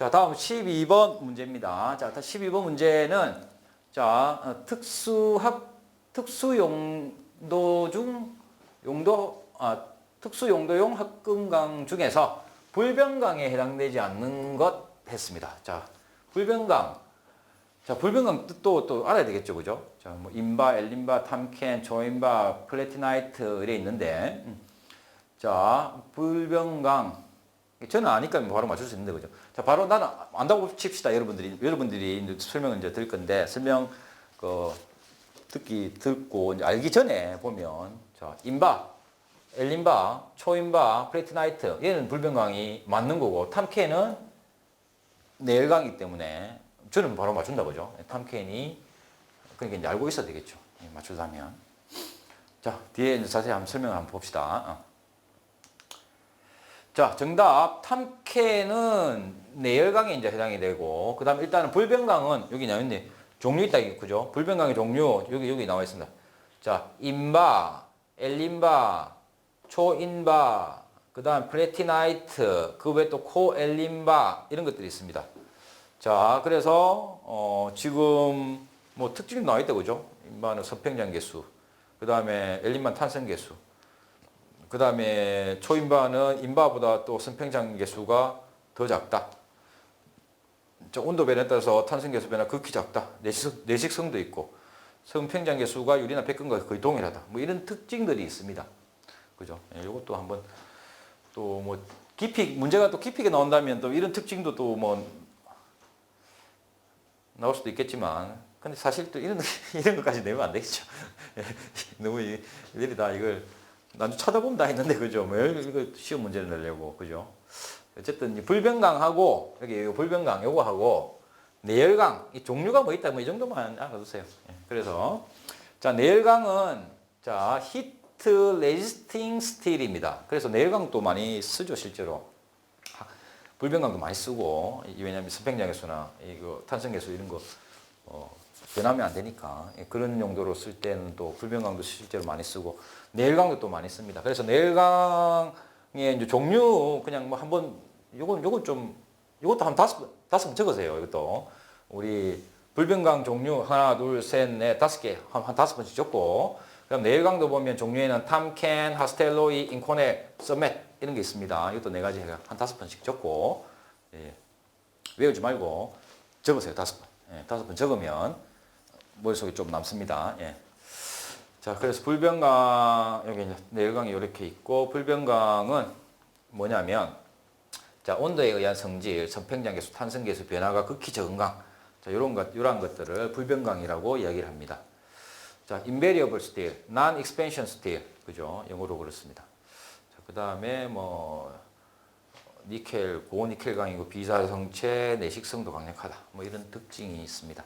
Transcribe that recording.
자, 다음 12번 문제입니다. 자, 12번 문제는 자, 어, 특수학 특수 용도 중 용도 아, 특수 용도용 합금강 중에서 불변강에 해당되지 않는 것 했습니다. 자, 불변강. 자, 불변강 뜻도 또 알아야 되겠죠. 그죠? 자, 뭐 인바, 엘린바, 탐켄, 조인바, 플래티나이트 이래 있는데 음. 자, 불변강 저는 아니까 바로 맞출 수 있는데 그죠? 자, 바로 나는 안다고 칩시다. 여러분들이 여러분들이 설명을 이제 들을 건데 설명 그 듣기 듣고 알기 전에 보면 자, 인바, 엘린바, 초인바, 플래티나이트 얘는 불변강이 맞는 거고 탐켄은 내열강이기 때문에 저는 바로 맞춘다 그죠? 탐켄이 그러니까 이제 알고 있어야 되겠죠. 예, 맞추려면. 자, 뒤에 이제 자세히 한번 설명을 한번 봅시다. 어. 자, 정답 탐켄은 내열강에 이제 해당이 되고 그다음에 일단은 불변강은 여기 나와 있네. 종류 있다 이게 그죠? 불변강의 종류 여기 여기 나와 있습니다. 자, 인바, 엘린바, 초인바, 그다음 플래티나이트, 그 외에 또 코엘린바 이런 것들이 있습니다. 자, 그래서 어, 지금 뭐 특징이 나와 있다 그죠? 인바는 선팽장 개수, 그다음에 엘린바 탄성 개수, 그 다음에 초인바는 인바보다 또 선팽장 개수가 더 작다. 저 온도 변화에 따라서 탄성 개수 변화 극히 작다. 내식, 내식성도 있고 성팽장 개수가 유리나 백근과 거의 동일하다. 뭐 이런 특징들이 있습니다. 그죠? 예, 이것도 한번 또 뭐 깊이 문제가 또 깊이게 나온다면 또 이런 특징도 또 뭐 나올 수도 있겠지만 근데 사실 또 이런 이런 것까지 내면 안 되겠죠. 예, 너무 이- 일이 다 이걸 나도 쳐다보면 다 했는데 그죠? 뭐 이거 시험 문제를 내려고 그죠? 어쨌든 이 불변강하고 여기 요 불변강 요거 하고 내열강 이 종류가 뭐 있다 뭐 이 정도만 알아두세요. 예, 그래서 자 내열강은 자 히트 레지스팅 스틸입니다. 그래서 내열강도 많이 쓰죠 실제로. 하- 불변강도 많이 쓰고 이- 왜냐하면 스팽장개수나 이거 탄성 개수 이런 거 어, 변하면 안 되니까 예, 그런 용도로 쓸 때는 또 불변강도 실제로 많이 쓰고 내열강도 또 많이 씁니다. 그래서 내열강의 이제 종류 그냥 뭐 한번 요건 요건 좀 요것도 한 다섯 번 다섯 번 적으세요. 이것도 우리 불변강 종류 하나 둘셋넷 다섯 개한 한 다섯 번씩 적고 그럼 내열강도 보면 종류에는 탐켄, 하스텔로이, 인코네, 서멧 이런 게 있습니다. 이것도 네 가지 한 다섯 번씩 적고 예. 외우지 말고 적으세요. 다섯 번. 예, 다섯 번 적으면 머릿속에 좀 남습니다. 예. 자, 그래서 불변강 여기 이제 내열강이 이렇게 있고 불변강은 뭐냐면 자, 온도에 의한 성질, 선팽장 개수, 탄성 개수 변화가 극히 적은 강. 자, 이런 것 이러한 것들을 불변강이라고 이야기를 합니다. 자, invariable steel, non-expansion steel. 그죠? 영어로 그렇습니다. 자, 그 다음에 뭐 니켈, 고니켈 강이고 비사성체, 내식성도 강력하다. 뭐 이런 특징이 있습니다.